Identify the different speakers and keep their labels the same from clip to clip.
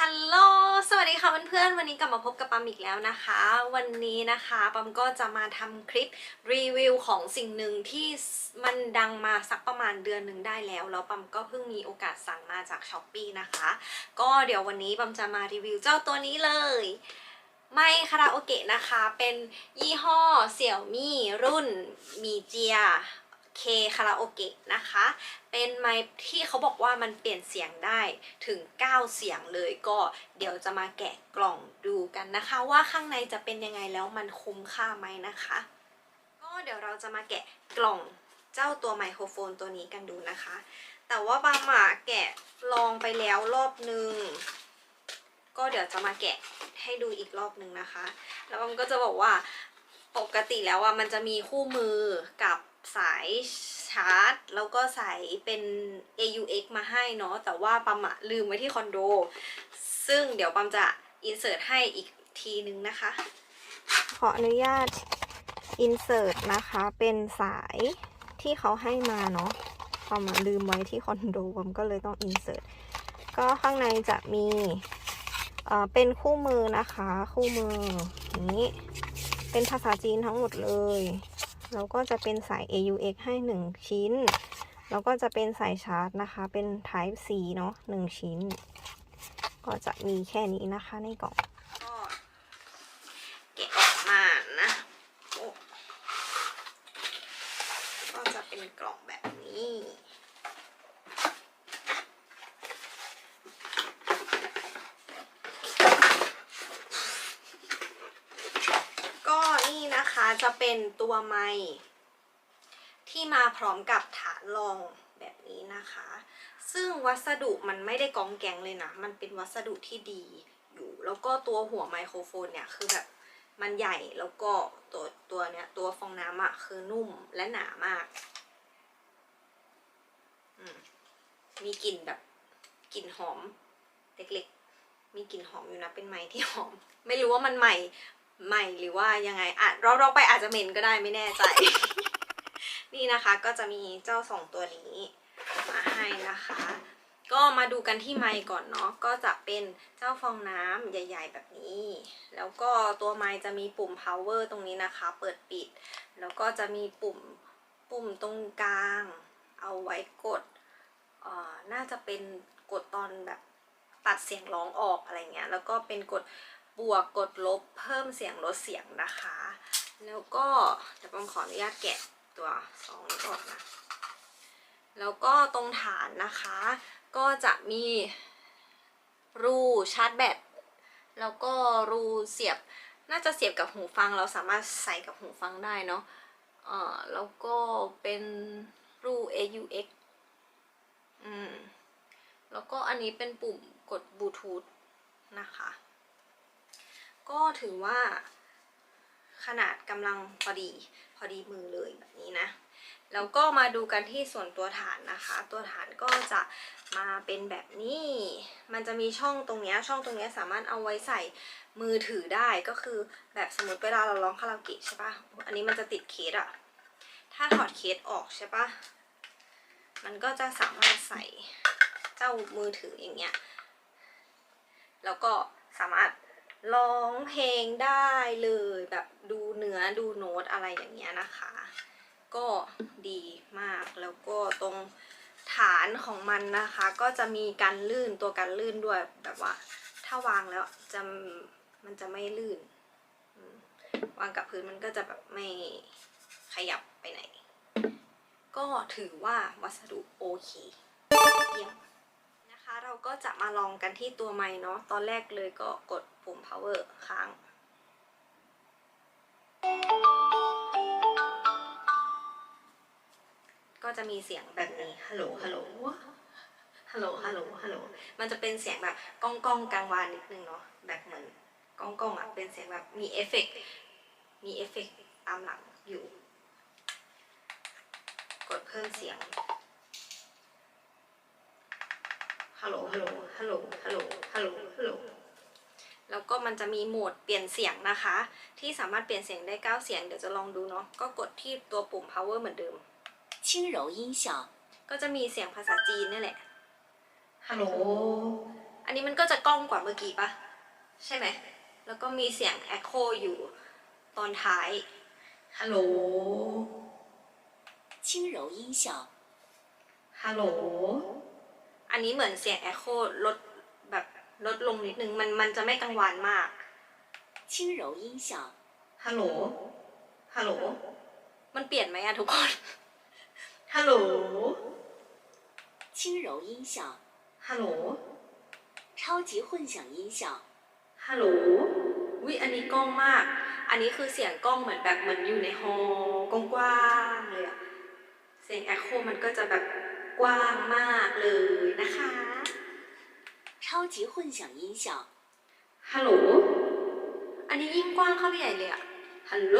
Speaker 1: ฮัลโหล สวัสดีค่ะเพื่อนๆ วันนี้กลับมาพบกับปั๊มอีกแล้วนะคะ วันนี้นะคะปั๊มก็จะมาทำคลิปรีวิวของสิ่งหนึ่งที่มันดังมาสักประมาณเดือนหนึ่งได้แล้ว แล้วปั๊มก็เพิ่งมีโอกาสสั่งมาจากช้อปปีนะคะ ก็เดี๋ยววันนี้ปั๊มจะมารีวิวเจ้าตัวนี้เลยไมค์คาราโอเกะนะคะ เป็นยี่ห้อเสี่ยวมี่รุ่นมีเจีย เคคาราโอเกะนะคะ เป็นไมค์ที่เขาบอกว่ามันเปลี่ยนเสียงได้ถึง 9 เสียงเลยก็เดี๋ยวจะมาแกะกล่องดูกันนะคะ ว่าข้างในจะเป็นยังไงแล้วมันคุ้มค่าไหมนะคะ ก็เดี๋ยวเราจะมาแกะกล่องเจ้าตัวไมโครโฟนตัวนี้กันดูนะคะ แต่ว่าบาหมาแกะลองไปแล้วรอบนึง ก็เดี๋ยวจะมาแกะให้ดูอีกรอบนึงนะคะ แล้วมันก็จะบอกว่าปกติแล้วอะมันจะมีคู่มือกับ สายชาร์จ แล้วก็สายเป็น AUX มาให้เนาะ แต่ว่าปั๊มอะลืมไว้ที่คอนโด ซึ่งเดี๋ยวปั๊มจะอินเสิร์ตให้อีกทีนึงนะคะ ขออนุญาตอินเสิร์ตนะคะ เป็นสายที่เขาให้มาเนาะปั๊มะลืมไว้ที่คอนโดปั๊มก็เลยต้องอินเสิร์ต ก็ข้างในจะมีเอ่อเป็นคู่มือนะคะ คู่มือนี้ เป็นภาษาจีนทั้งหมดเลย แล้วก็จะเป็นสาย AUX ให้ 1 ชิ้น แล้วก็จะเป็นสายชาร์จนะคะ เป็น Type C เนาะ1ชิ้น ก็จะมีแค่นี้นะคะในกล่อง ก็แกะออกมานะโอ้ก็จะเป็นกล่องแบบนี้ ก็นี่นะคะจะเป็น ตัวไม้ที่มาพร้อมกับฐานรองแบบนี้นะคะ ซึ่งวัสดุมันไม่ได้กองแกงเลยนะ มันเป็นวัสดุที่ดีอยู่ แล้วก็ตัวหัวไมโครโฟนเนี่ยคือแบบมันใหญ่แล้วก็ตัวตัวเนี้ยตัวฟองน้ำอะ่ะคือนุ่มและหนามากมมีกลิ่นแบบกลิ่นหอมเล็กๆ มีกลิ่นหอมอยู่นะเป็นไม้ที่หอม ไม่รู้ว่ามันใหม่ ใหม่หรือว่ายังไงอะเราเราไปอาจจะเหม็นก็ได้ไม่แน่ใจ นี่นะคะก็จะมีเจ้าสองตัวนี้มาให้นะคะ ก็มาดูกันที่ไมค์ก่อนเนาะก็จะเป็นเจ้าฟองน้ำใหญ่ ๆ แบบนี้ แล้วก็ตัวไมค์จะมีปุ่ม power ตรงนี้นะคะ เปิดปิด แล้วก็จะมีปุ่มปุ่มตรงกลาง เอาไว้กดเอ่อน่าจะเป็นกดตอนแบบตัดเสียงร้องออกอะไรเงี้ยแล้วก็เป็นกด บวกกดลบเพิ่มเสียงลดเสียงนะคะ แล้วก็เดี๋ยวผมขออนุญาตแกะตัวซองนี้ก่อนนะแล้วก็ตรงฐานนะคะ ก็จะมีรูชาร์จแบตแล้วก็รูเสียบน่าจะเสียบกับหูฟังเราสามารถใส่กับหูฟังได้เนาะเอ่อแล้วก็เป็นรู AUX อืมแล้วก็อันนี้เป็นปุ่มกดบลูทูธนะคะ ก็ถือว่าขนาดกำลังพอดีพอดีมือเลยแบบนี้นะ แล้วก็มาดูกันที่ส่วนตัวฐานนะคะ ตัวฐานก็จะมาเป็นแบบนี้ มันจะมีช่องตรงเนี้ยช่องตรงเนี้ยสามารถเอาไว้ใส่มือถือได้ก็คือแบบสมมติเวลาเราร้องคาราโอเกะใช่ปะอันนี้มันจะติดเคสอะถ้าถอดเคสออกใช่ปะมันก็จะสามารถใส่เจ้ามือถืออย่างเงี้ย แล้วก็สามารถ ร้องเพลงได้เลยแบบดูเนื้อดูโน้ตอะไรอย่างเงี้ยนะคะ ก็ดีมากแล้วก็ตรงฐานของมันนะคะ ก็จะมีการลื่นตัวการลื่นด้วยแบบว่า ถ้าวางแล้วจะมันจะไม่ลื่น วางกับพื้นมันก็จะแบบไม่ขยับไปไหน ก็ถือว่าวัสดุโอเคเยี่ยม นะคะเราก็จะมาลองกันที่ตัวไม้เนาะตอนแรกเลยก็กดปุ่ม power ค้างก็จะมีเสียงแบบนี้ ฮัลโหล ฮัลโหล ฮัลโหล ฮัลโหล ฮัลโหล มันจะเป็นเสียงแบบก้องก้องกลางวานนิดนึงเนาะ แบบเหมือนก้องก้องอะ เป็นเสียงแบบมีเอฟเฟกต์มีเอฟเฟกต์ตามหลังอยู่ กดเพิ่มเสียง ฮัลโหล ฮัลโหล ฮัลโหล ฮัลโหล ฮัลโหล ฮัลโหล แล้วก็มันจะมีโหมดเปลี่ยนเสียงนะคะ ที่สามารถเปลี่ยนเสียงได้ 9 เสียง เดี๋ยวจะลองดูเนาะ ก็กดที่ตัวปุ่ม power เหมือนเดิม
Speaker 2: 轻柔音效，
Speaker 1: ก็จะมีเสียงภาษาจีนนี่แหละ ฮัลโหล อัน นนี้มันก็จะกล้องกว่าเมื่อกี้ปะใช่ไหม แล้วก็มีเสียงแอคโคอยู่ตอนท้าย ฮัลโหล
Speaker 2: 轻柔音效，
Speaker 1: ฮัลโหล อันนี้เหมือนเสียงแอคโคลดแบบลดลงนิดนึง มันมันจะไม่กังวานมาก
Speaker 2: 轻柔音效，
Speaker 1: ฮัลโหล ฮัลโหล มันเปลี่ยนไหมอะทุกคน ฮัลโหล
Speaker 2: 轻柔音效，
Speaker 1: ฮัลโหล
Speaker 2: 超级混响音效，
Speaker 1: ฮัลโหลวิอันนี้กล้องมาก อันนี้คือเสียงกล้องเหมือนแบบเหมือนอยู่ในฮอลล์กว้างๆเลยอะเสียงแอคโคมันก็จะแบบ กว้างมากเลยนะคะ
Speaker 2: 超级混响音效，
Speaker 1: ฮัลโหล อันนี้ยิ่งกว้างเข้าไปใหญ่เลยอะฮัลโหล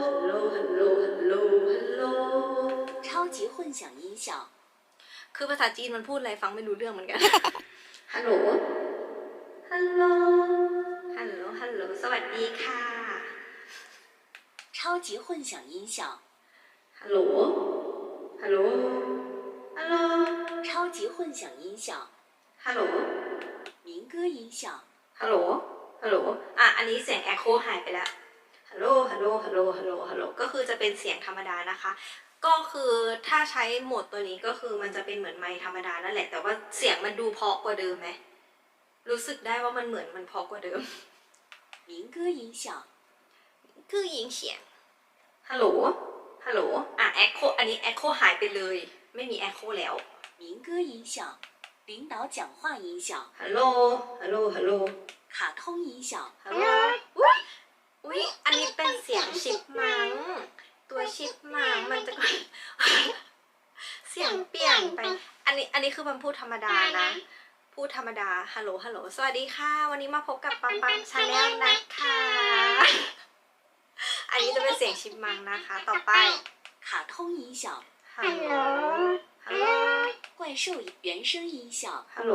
Speaker 1: ฮัลโหล ฮัลโหล ฮัลโหล ฮัลโหล
Speaker 2: 超级混响音效，
Speaker 1: คือภาษาจีนมันพูดอะไรฟังไม่รู้เรื่องเหมือนกัน ฮัลโหล ฮัลโหล ฮัลโหล ฮัลโหล สวัสดีค่ะ
Speaker 2: 超级混响音效，
Speaker 1: ฮัลโหล ฮัลโหล ฮัลโหล
Speaker 2: 超级混响音效，
Speaker 1: ฮัลโหล
Speaker 2: 民歌音效，
Speaker 1: ฮัลโหล ฮัลโหล อ่ะ อันนี้เสียงแอคโคหายไปแล้ว ฮัลโหล ฮัลโหล ฮัลโหล ฮัลโหล ฮัลโหล ก็คือจะเป็นเสียงธรรมดานะคะ ก็คือถ้าใช้โหมดตัวนี้ก็คือมันจะเป็นเหมือนไมค์ธรรมดานั่นแหละ แต่ว่าเสียงมันดูเพราะกว่าเดิมไหม รู้สึกได้ว่ามันเหมือนมันเพราะกว่าเดิม
Speaker 2: 民歌音效，
Speaker 1: คือยิงเสียง ฮัลโหล ฮัลโหล อ่ะแอคโค อันนี้แอคโคหายไปเลย ไม่มีแอคโคแล้ว
Speaker 2: 民歌音效，领导讲话音效，
Speaker 1: ฮัลโหล ฮัลโหล ฮัลโหล
Speaker 2: 卡通音效，
Speaker 1: ฮัลโหลอุ๊ยอุ๊ย อันนี้เป็นเสียงชิปมัง ตัวชิปมังมันจะ เสียงเปลี่ยนไป อันนี้ อันนี้คือมันพูดธรรมดานะ พูดธรรมดา ฮัลโหล ฮัลโหล สวัสดีค่ะ วันนี้มาพบกับปังปังชาแนลนะคะ อันนี้จะเป็นเสียงชิปมังนะคะ ต่อไป
Speaker 2: 卡通音效，
Speaker 1: ฮัลโหล ฮัลโหล
Speaker 2: 怪兽原声音效，
Speaker 1: ฮัลโหล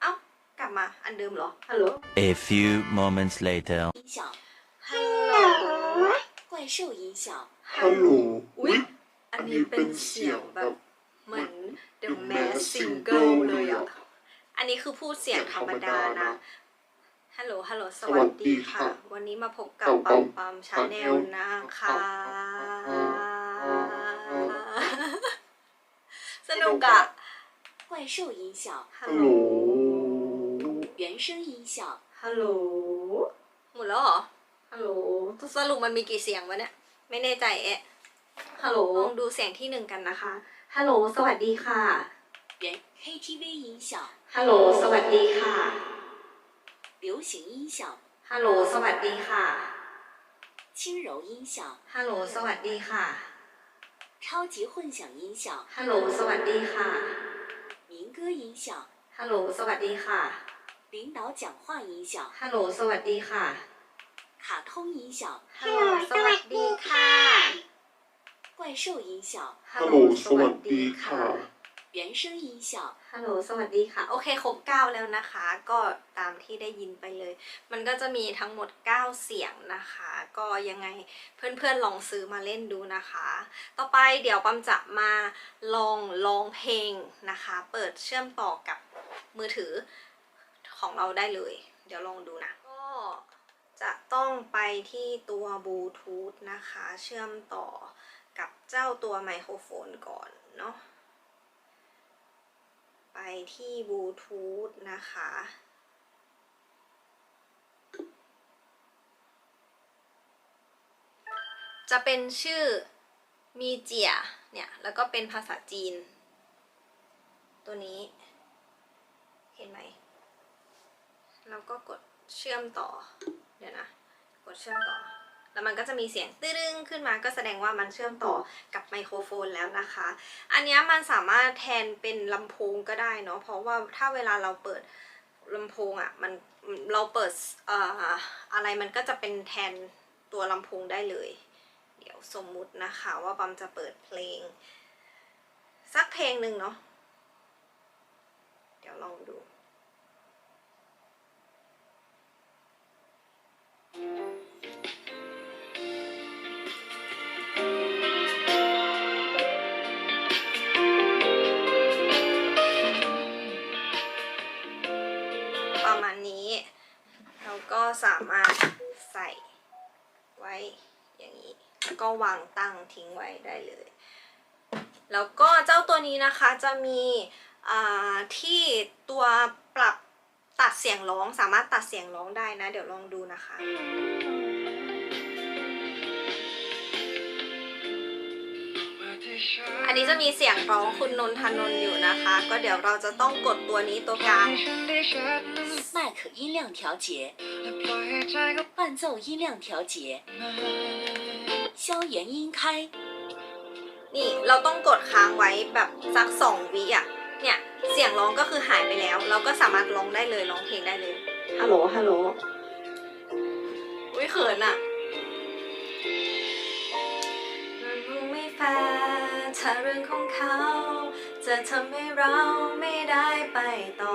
Speaker 1: เอ้ากลับมา อันเดิมเหรอ ฮัลโหล
Speaker 3: A few moments later.
Speaker 2: 音效，
Speaker 1: ฮัลโหล
Speaker 2: 怪兽音效，
Speaker 4: ฮัลโหล
Speaker 1: อุ๊ย อันนี้เป็นเสียงแบบ เหมือน The Mask Single เลยอ่ะ อันนี้คือพูดเสียงธรรมดานะ ฮัลโหล ฮัลโหล สวัสดีค่ะ วันนี้มาพบกับปัมปัมชาแนลนะคะ สนุกอะ
Speaker 2: 怪兽音效，
Speaker 1: ฮั
Speaker 4: ฮั
Speaker 1: ล
Speaker 4: ล
Speaker 1: โห
Speaker 4: โห
Speaker 1: ล
Speaker 4: ล
Speaker 2: 原声音效，
Speaker 1: ฮัลโหล หมดแล้วเหรอ ฮัลโหล สรุปมันมีกี่เสียงวะเนี่ย ไม่แน่ใจเอะฮัลโหล ลองดูเสียงที่หนึ่งกันนะคะ ฮัลโหล สวัสดีค่ะ
Speaker 2: 原 KTV 音效，
Speaker 1: ฮัลโหล สวัสดีค่ะ
Speaker 2: 流行音效，
Speaker 1: ฮัลโหล สวัสดีค่ะ
Speaker 2: 轻柔音效，
Speaker 1: ฮัลโหล สวัสดีค่ะ
Speaker 2: 超级混响音效，
Speaker 1: ฮัลโหล สวัสดีค่ะ
Speaker 2: 民歌音效，
Speaker 1: ฮัลโหล สวัสดีค่ะ
Speaker 2: 领导讲话音效，
Speaker 1: ฮัลโหล สวัสดีค่ะ
Speaker 2: 卡通音效，
Speaker 1: ฮัลโหล สวัสดีค่ะ
Speaker 2: 怪兽音效，
Speaker 4: ฮัลโหล สวัสดีค่ะ
Speaker 2: 原声音效，
Speaker 1: ฮัลโหล สวัสดีค่ะ โอเค ครบเก้าแล้วนะคะ ก็ต ามที่ได้ยินไปเลย มันก็จะมีทั้งหมด 9 เสียงนะคะ ก็ยังไงเพื่อนๆลองซื้อมาเล่นดูนะคะ ต่อไปเดี๋ยวปั๊มจะมาลองร้องเพลงนะคะ เปิดเชื่อมต่อกับมือถือของเราได้เลย เดี๋ยวลองดูนะ ก็จะต้องไปที่ตัวบลูทูธนะคะ เชื่อมต่อกับเจ้าตัวไมโครโฟนก่อนเนาะไปที่บลูทูธนะคะ จะเป็นชื่อมีเจียเนี่ยแล้วก็เป็นภาษาจีน ตัวนี้เห็นไหมแล้วก็กดเชื่อมต่อเดี๋ยวนะกดเชื่อมต่อ แล้วมันก็จะมีเสียงตึ้งขึ้นมาก็แสดงว่ามันเชื่อมต่อกับไมโครโฟนแล้วนะคะ อันนี้มันสามารถแทนเป็นลำโพงก็ได้เนาะเพราะว่าถ้าเวลาเราเปิดลำโพงอะ่ะมันเราเปิดออะไรมันก็จะเป็นแทนตัวลำโพงได้เลย เดี๋ยวสมมุตินะคะว่าบัมจะเปิดเพลง สักเพลงหนึ่งเนาะเดี๋ยวลองดูประมาณนี้ เราก็สามารถใส่ไว้อย่างนี้ ตั้งทิ้งไว้ได้เลย แล้วก็เจ้าตัวนี้นะคะจะมีอ่าที่ตัวปรับตัดเสียงร้องสามารถตัดเสียงร้องได้นะ เดี๋ยวลองดูนะคะ อันนี้จะมีเสียงร้องคุณนนทนนท์อยู่นะคะ ก็เดี๋ยวเราจะต้องกดตัวนี้ตัวกลาง
Speaker 2: 麦克音量调节，伴奏音量调节， 消元音开，
Speaker 1: นี่เราต้องกดค้างไว้แบบสักสองวิอ่ะ เนี่ยเสียงร้องก็คือหายไปแล้ว เราก็สามารถร้องได้เลยร้องเพลงได้เลย ฮัลโหล ฮัลโหล อุ้ยเขินอ่ะมันคงไม่แฟร์ถ้าเรื่องของเขา จะทำให้เราไม่ได้ไปต่อ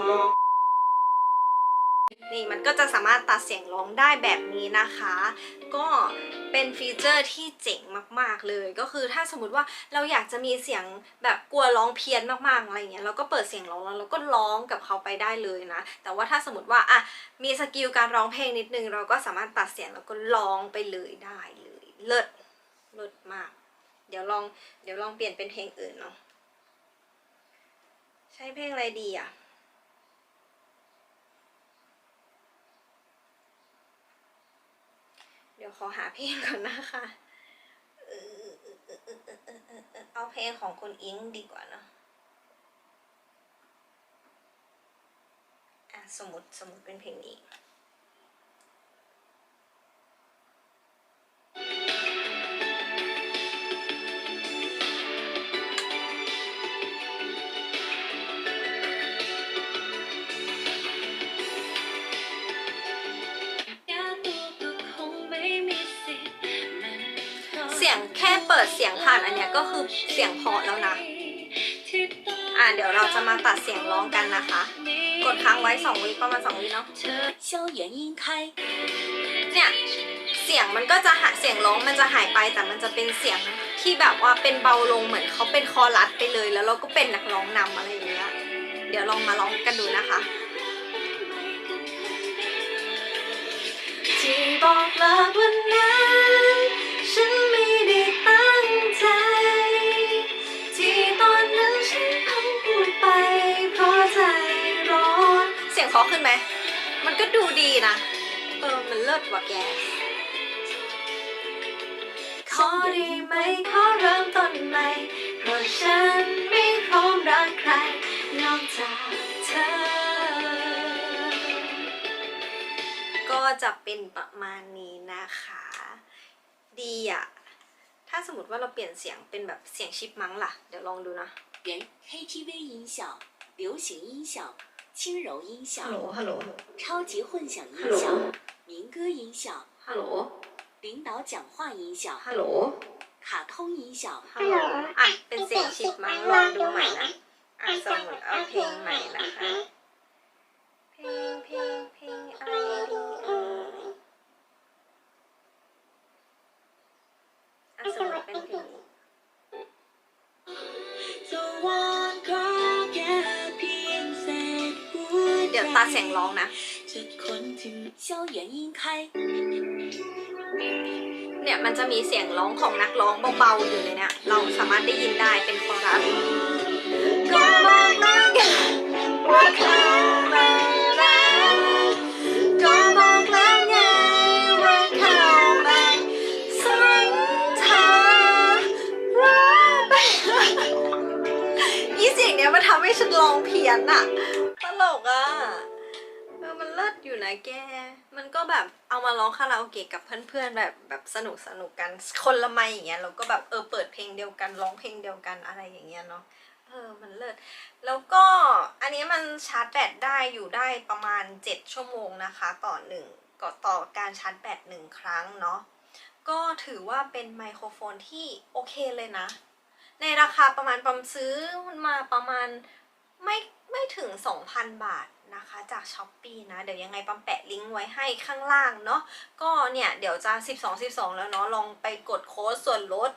Speaker 1: นี่มันก็จะสามารถตัดเสียงร้องได้แบบนี้นะคะ ก็เป็นฟีเจอร์ที่เจ๋งมากๆเลย ก็คือถ้าสมมติว่าเราอยากจะมีเสียงแบบกลัวร้องเพี้ยนมากๆอะไรเงี้ยเราก็เปิดเสียงร้องแล้วเราก็ร้องกับเขาไปได้เลยนะ แต่ว่าถ้าสมมติว่าอะมีสกิลการร้องเพลงนิดนึง เราก็สามารถตัดเสียงแล้วก็ร้องไปเลยได้เลยเลิศเลิศมาก เดี๋ยวลองเดี๋ยวลองเปลี่ยนเป็นเพลงอื่นเนาะใช้เพลงอะไรดีอะ ดี๋ยวขอหาเพลงก่อนนะคะเอาเพลงของคุณอิงดีกว่าเนาะอะสมมติสมมติเป็นเพลงนี้ สียงแค่เปิดเสียงผ่านอันเนี้ยก็คือเสียงเพอแล้วนะ อ่าเดี๋ยวเราจะมาตัดเสียงร้องกันนะคะ กดค้างไว้สองวิประมาณสองวิเนาะเนี่ยเสียงมันก็จะหาเสียงร้องมันจะหายไปแต่มันจะเป็นเสียงที่แบบว่าเป็นเบาลงเหมือนเขาเป็นคอรัดไปเลย แล้วเราก็เป็นนักร้องนำอะไรอย่างเงี้ยเดี๋ยวลองมาร้องกันดูนะคะ ที่บอกเลิกวันมันก็ดูดีนะ เออ มันเลิศว่ะแก ขอได้ไหมขอเริ่มต้นใหม่ เพราะฉันไม่พร้อมรักใคร นอกจากเธอ ก็จะเป็นประมาณนี้นะคะ ดีอะถ้าสมมติว่าเราเปลี่ยนเสียงเป็นแบบเสียงชิปมังล่ะ เดี๋ยวลองดูนะ
Speaker 2: 原 KTV 音效、流行音效、 轻柔音效、
Speaker 1: ฮัลโหล
Speaker 2: 超级混响音
Speaker 1: ฮัลโหล
Speaker 2: 效、民歌音效、
Speaker 1: ฮัลโหล
Speaker 2: 领导讲话音效、
Speaker 1: ฮัลโหล
Speaker 2: 卡通音效、
Speaker 1: ฮัลโหล อ่ะ เป็นเสียงชิปมังลองดูใหม่นะ อ่ะสมมติเอาเพลงใหม่นะคะ เพลงเพลง ตัเสียงร้องนะเนี่ยมันจะมีเสียงร้องของนักร้องเบาๆอยู่เลยเนี่ย เราสามารถได้ยินได้เป็นคอรัสก็มองนั่งว่าเขาาแล้ก็บอแล้วไงว่าเขามาสังทาว่าไปอีเสียงเนี้ยมันทำให้ฉันร้องเพี้ยนอะ แก มันก็แบบเอามาร้องคาราโอเกะกับเพื่อนๆแบบแบบสนุกสนุกกันคนละไมอย่างเงี้ยเราก็แบบเออเปิดเพลงเดียวกันร้องเพลงเดียวกันอะไรอย่างเงี้ยเนาะเออมันเลิศแล้วก็อันนี้มันชาร์จแบตได้อยู่ได้ประมาณ 7 ชั่วโมงนะคะต่อหนึ่งก็ต่อการชาร์จแบตหนึ่งครั้งเนาะก็ถือว่าเป็นไมโครโฟนที่โอเคเลยนะ ในราคาประมาณประมซื้อมันมาประมาณไม่ไม่ถึง 2,000 บาท นะคะจากช้อปปีนะ เดี๋ยวยังไงปั๊มแปะลิงก์ไว้ให้ข้างล่างเนาะก็เนี่ยเดี๋ยวจะ 12 12 แล้วเนาะลองไปกดโค้ดส่วนลด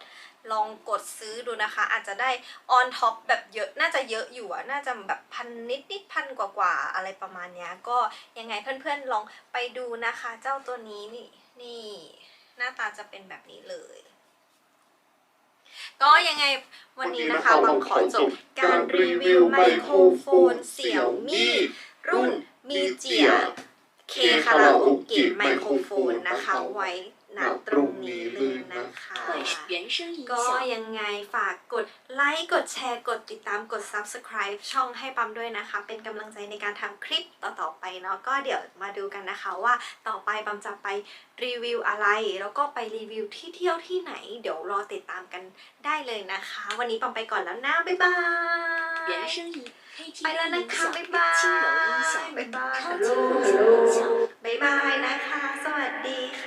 Speaker 1: ลองกดซื้อดูนะคะ อาจจะได้ออนท็อปแบบเยอะน่าจะเยอะอยู่อะน่าจะแบบพันนิดนิดพันกว่ากว่าๆอะไรประมาณเนี้ยก็ยังไงเพื่อนๆลองไปดูนะคะ เจ้าตัวนี้นี่นี่หน้าตาจะเป็นแบบนี้เลยก็ยังไงวันนี้นะคะบังขอจบการรีวิวไมโครโฟนเสี่ยวมี่ รุ่นมีเจียเคคาราโอเกะไมโครโฟนนะคะไว้ ณตรงนี้เลยนะคะก็ยังไงฝากกดไลค์กดแชร์กดติดตามกด subscribe ช่องให้ปั๊มด้วยนะคะ เป็นกำลังใจในการทำคลิปต่อๆไปเนาะก็เดี๋ยวมาดูกันนะคะว่าต่อไปปั๊มจะไปรีวิวอะไร แล้วก็ไปรีวิวที่เที่ยวที่ไหน เดี๋ยวรอติดตามกันได้เลยนะคะ วันนี้ปั๊มไปก่อนแล้วนะบ๊ายบายไปแล้วนะคะบ๊ายบายบ๊ายบาย
Speaker 2: ฮัลโหล
Speaker 1: บ๊ายบายนะคะ สวัสดีค่ะ